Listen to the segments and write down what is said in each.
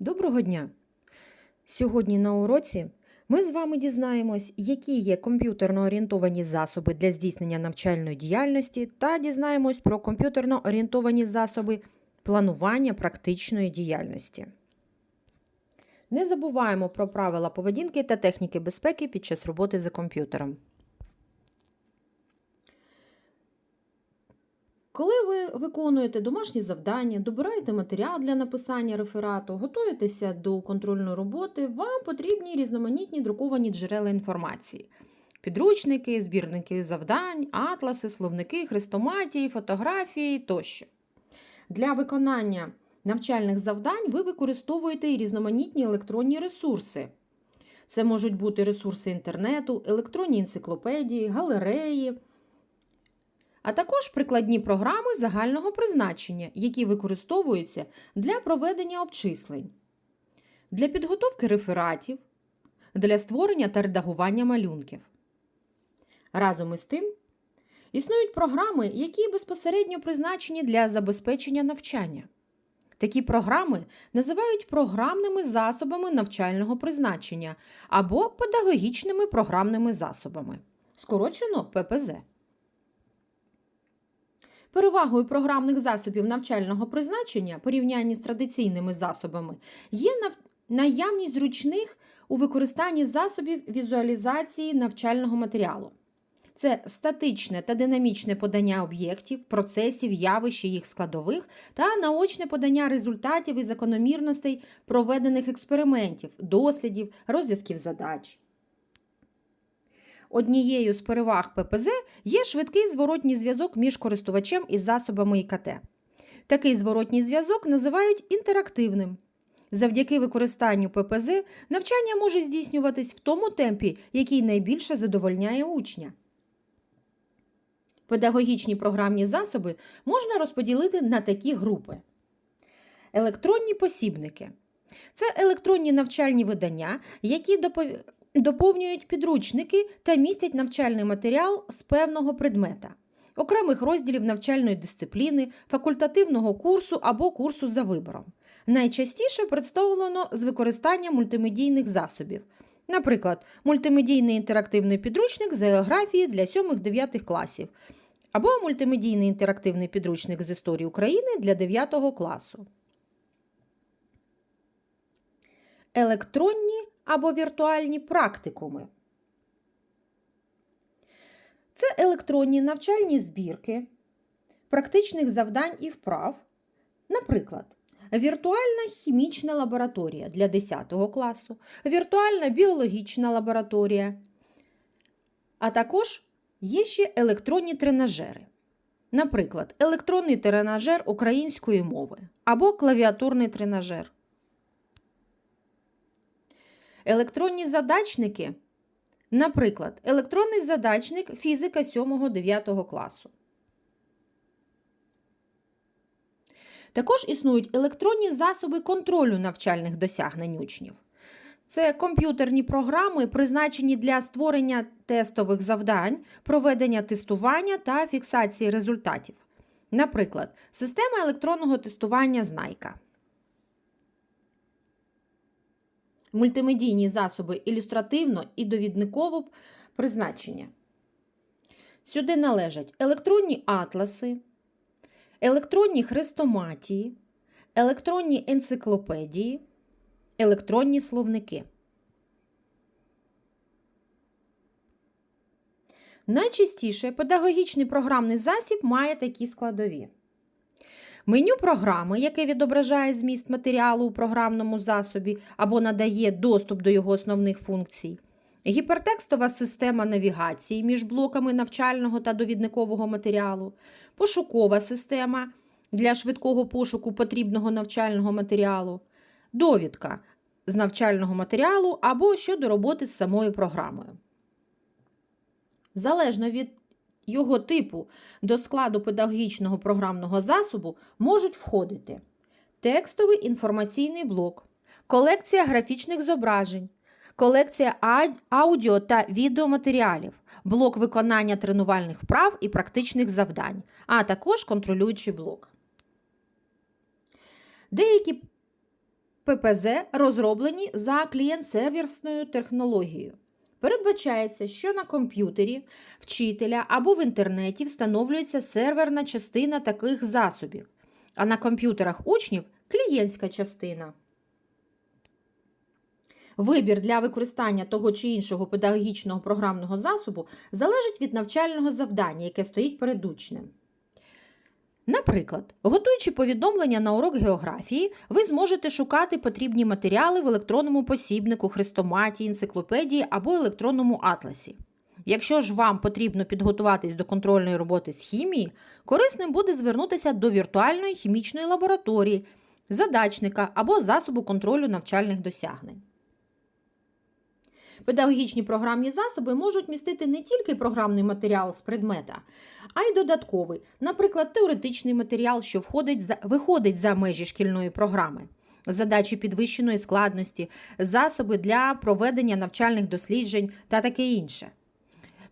Доброго дня! Сьогодні на уроці ми з вами дізнаємось, які є комп'ютерно орієнтовані засоби для здійснення навчальної діяльності та дізнаємось про комп'ютерно орієнтовані засоби планування практичної діяльності. Не забуваємо про правила поведінки та техніки безпеки під час роботи за комп'ютером. Коли ви виконуєте домашні завдання, добираєте матеріал для написання реферату, готуєтеся до контрольної роботи, вам потрібні різноманітні друковані джерела інформації: підручники, збірники завдань, атласи, словники, хрестоматії, фотографії тощо. Для виконання навчальних завдань ви використовуєте і різноманітні електронні ресурси. Це можуть бути ресурси інтернету, електронні енциклопедії, галереї а також прикладні програми загального призначення, які використовуються для проведення обчислень, для підготовки рефератів, для створення та редагування малюнків. Разом із тим, існують програми, які безпосередньо призначені для забезпечення навчання. Такі програми називають програмними засобами навчального призначення або педагогічними програмними засобами, скорочено ППЗ. Перевагою програмних засобів навчального призначення порівнянні з традиційними засобами є наявність зручних у використанні засобів візуалізації навчального матеріалу. Це статичне та динамічне подання об'єктів, процесів, явищ і їх складових та наочне подання результатів і закономірностей проведених експериментів, дослідів, розв'язків задач. Однією з переваг ППЗ є швидкий зворотній зв'язок між користувачем і засобами ІКТ. Такий зворотній зв'язок називають інтерактивним. Завдяки використанню ППЗ навчання може здійснюватись в тому темпі, який найбільше задовольняє учня. Педагогічні програмні засоби можна розподілити на такі групи: електронні посібники. Це електронні навчальні видання, які допов- доповнюють підручники та містять навчальний матеріал з певного предмета, окремих розділів навчальної дисципліни, факультативного курсу або курсу за вибором. Найчастіше представлено з використанням мультимедійних засобів. Наприклад, мультимедійний інтерактивний підручник з географії для 7-9 класів, або мультимедійний інтерактивний підручник з історії України для 9 класу. Електронні або віртуальні практикуми. Це електронні навчальні збірки, практичних завдань і вправ. Наприклад, віртуальна хімічна лабораторія для 10 класу, віртуальна біологічна лабораторія, а також є ще електронні тренажери. Наприклад, електронний тренажер української мови або клавіатурний тренажер. Електронні задачники, наприклад, електронний задачник фізика 7-9 класу. Також існують електронні засоби контролю навчальних досягнень учнів. Це комп'ютерні програми, призначені для створення тестових завдань, проведення тестування та фіксації результатів. Наприклад, система електронного тестування Знайка. Мультимедійні засоби ілюстративно і довідниково призначення. Сюди належать електронні атласи, електронні хрестоматії, електронні енциклопедії, електронні словники. Найчастіше педагогічний програмний засіб має такі складові. Меню програми, яке відображає зміст матеріалу у програмному засобі або надає доступ до його основних функцій. Гіпертекстова система навігації між блоками навчального та довідникового матеріалу, пошукова система для швидкого пошуку потрібного навчального матеріалу, довідка з навчального матеріалу або щодо роботи з самою програмою. Залежно від його типу до складу педагогічного програмного засобу можуть входити текстовий інформаційний блок, колекція графічних зображень, колекція аудіо та відеоматеріалів, блок виконання тренувальних вправ і практичних завдань, а також контролюючий блок. Деякі ППЗ розроблені за клієнт-сервісною технологією. Передбачається, що на комп'ютері вчителя або в інтернеті встановлюється серверна частина таких засобів, а на комп'ютерах учнів клієнтська частина. Вибір для використання того чи іншого педагогічного програмного засобу залежить від навчального завдання, яке стоїть перед учнем. Наприклад, готуючи повідомлення на урок географії, ви зможете шукати потрібні матеріали в електронному посібнику, хрестоматі, енциклопедії або електронному атласі. Якщо ж вам потрібно підготуватись до контрольної роботи з хімії, корисним буде звернутися до віртуальної хімічної лабораторії, задачника або засобу контролю навчальних досягнень. Педагогічні програмні засоби можуть містити не тільки програмний матеріал з предмета, а й додатковий, наприклад, теоретичний матеріал, що входить за, виходить за межі шкільної програми, задачі підвищеної складності, засоби для проведення навчальних досліджень та таке інше.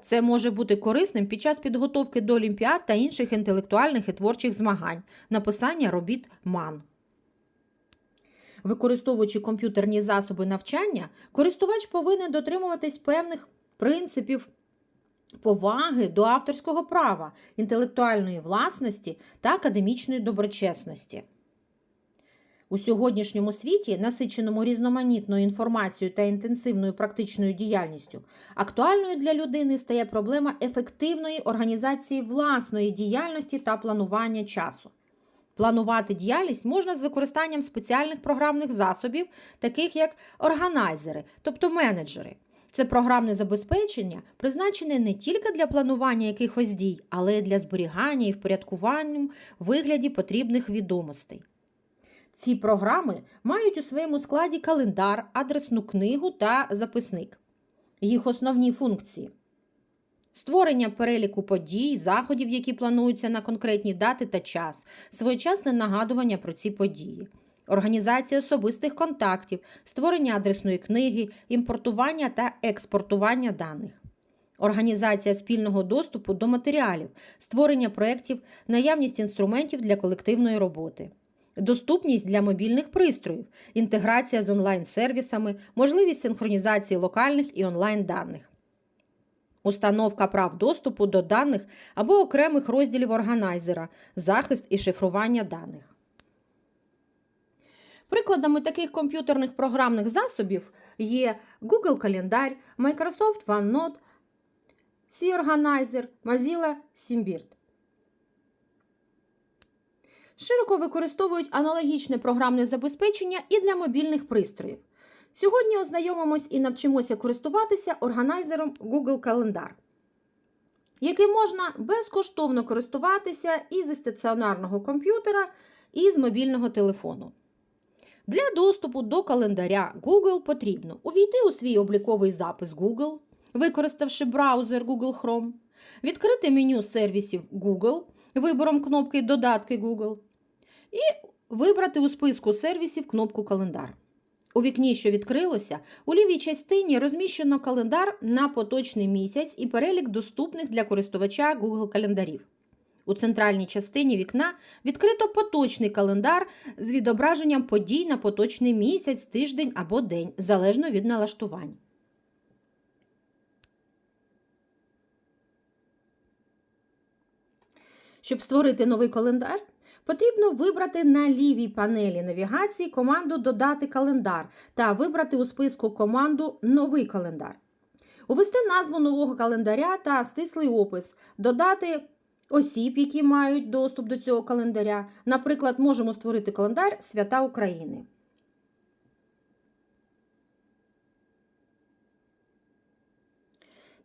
Це може бути корисним під час підготовки до олімпіад та інших інтелектуальних і творчих змагань, написання робіт МАН. Використовуючи комп'ютерні засоби навчання, користувач повинен дотримуватись певних принципів поваги до авторського права, інтелектуальної власності та академічної доброчесності. У сьогоднішньому світі, насиченому різноманітною інформацією та інтенсивною практичною діяльністю, актуальною для людини стає проблема ефективної організації власної діяльності та планування часу. Планувати діяльність можна з використанням спеціальних програмних засобів, таких як органайзери, тобто менеджери. Це програмне забезпечення, призначене не тільки для планування якихось дій, але й для зберігання і впорядкування вигляді потрібних відомостей. Ці програми мають у своєму складі календар, адресну книгу та записник. Їх основні функції створення переліку подій, заходів, які плануються на конкретні дати та час, своєчасне нагадування про ці події, організація особистих контактів, створення адресної книги, імпортування та експортування даних. Організація спільного доступу до матеріалів, створення проєктів, наявність інструментів для колективної роботи, доступність для мобільних пристроїв, інтеграція з онлайн-сервісами, можливість синхронізації локальних і онлайн даних, установка прав доступу до даних або окремих розділів органайзера, захист і шифрування даних. Прикладами таких комп'ютерних програмних засобів є Google Календар, Microsoft OneNote, C-Organizer, Mozilla Symbirt. Широко використовують аналогічне програмне забезпечення і для мобільних пристроїв. Сьогодні ознайомимось і навчимося користуватися органайзером Google Календар, яким можна безкоштовно користуватися і зі стаціонарного комп'ютера, і з мобільного телефону. Для доступу до календаря Google потрібно увійти у свій обліковий запис Google, використавши браузер Google Chrome, відкрити меню сервісів Google вибором кнопки Додатки Google і вибрати у списку сервісів кнопку Календар. У вікні, що відкрилося, у лівій частині розміщено календар на поточний місяць і перелік доступних для користувача Google календарів. У центральній частині вікна відкрито поточний календар з відображенням подій на поточний місяць, тиждень або день, залежно від налаштувань. Щоб створити новий календар, потрібно вибрати на лівій панелі навігації команду Додати календар та вибрати у списку команду Новий календар. Увести назву нового календаря та стислий опис, додати осіб, які мають доступ до цього календаря. Наприклад, можемо створити календар Свята України.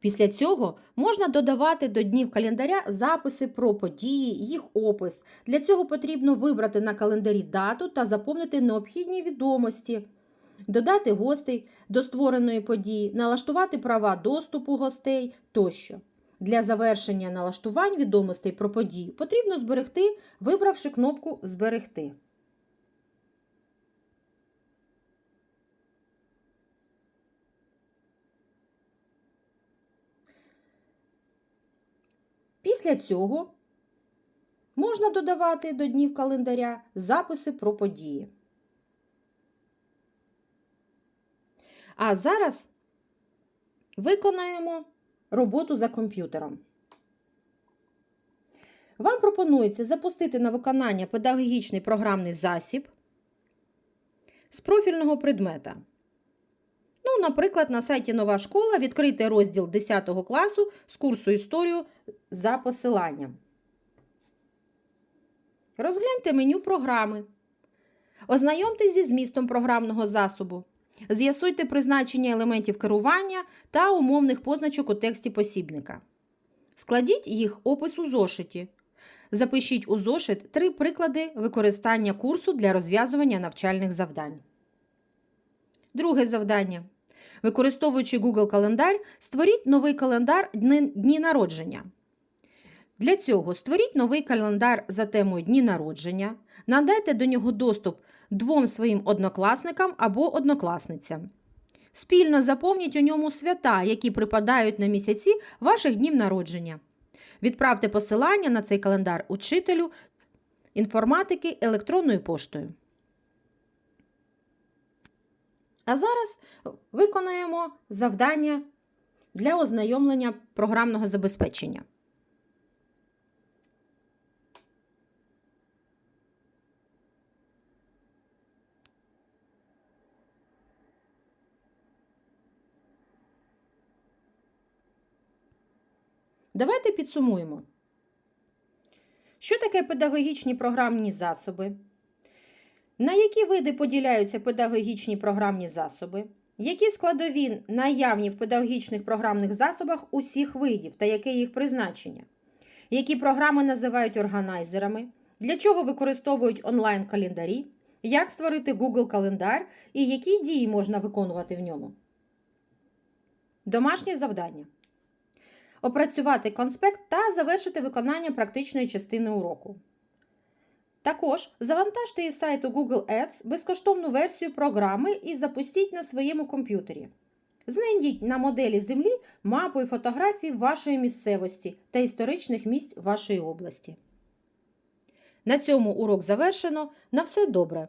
Після цього можна додавати до днів календаря записи про події, їх опис. Для цього потрібно вибрати на календарі дату та заповнити необхідні відомості, додати гостей до створеної події, налаштувати права доступу гостей тощо. Для завершення налаштувань відомостей про подію потрібно зберегти, вибравши кнопку Зберегти. Після цього можна додавати до днів календаря записи про події. А зараз виконаємо роботу за комп'ютером. Вам пропонується запустити на виконання педагогічний програмний засіб з профільного предмета. Ну, наприклад, на сайті Нова школа відкрийте розділ 10 класу з курсу історію за посиланням. Розгляньте меню програми. Ознайомтесь зі змістом програмного засобу. З'ясуйте призначення елементів керування та умовних позначок у тексті посібника. Складіть їх опис у зошиті. Запишіть у зошит три приклади використання курсу для розв'язування навчальних завдань. Друге завдання. Використовуючи Google календар, створіть новий календар дні народження. Для цього створіть новий календар за темою дні народження, надайте до нього доступ двом своїм однокласникам або однокласницям. Спільно заповніть у ньому свята, які припадають на місяці ваших днів народження. Відправте посилання на цей календар учителю інформатики електронною поштою. А зараз виконаємо завдання для ознайомлення програмного забезпечення. Давайте підсумуємо. Що таке педагогічні програмні засоби? На які види поділяються педагогічні програмні засоби? Які складові наявні в педагогічних програмних засобах усіх видів та яке їх призначення? Які програми називають органайзерами? Для чого використовують онлайн-календарі? Як створити Google календар і які дії можна виконувати в ньому? Домашнє завдання. Опрацювати конспект та завершити виконання практичної частини уроку. Також завантажте із сайту Google Ads безкоштовну версію програми і запустіть на своєму комп'ютері. Знайдіть на моделі Землі мапу і фотографії вашої місцевості та історичних місць вашої області. На цьому урок завершено. На все добре!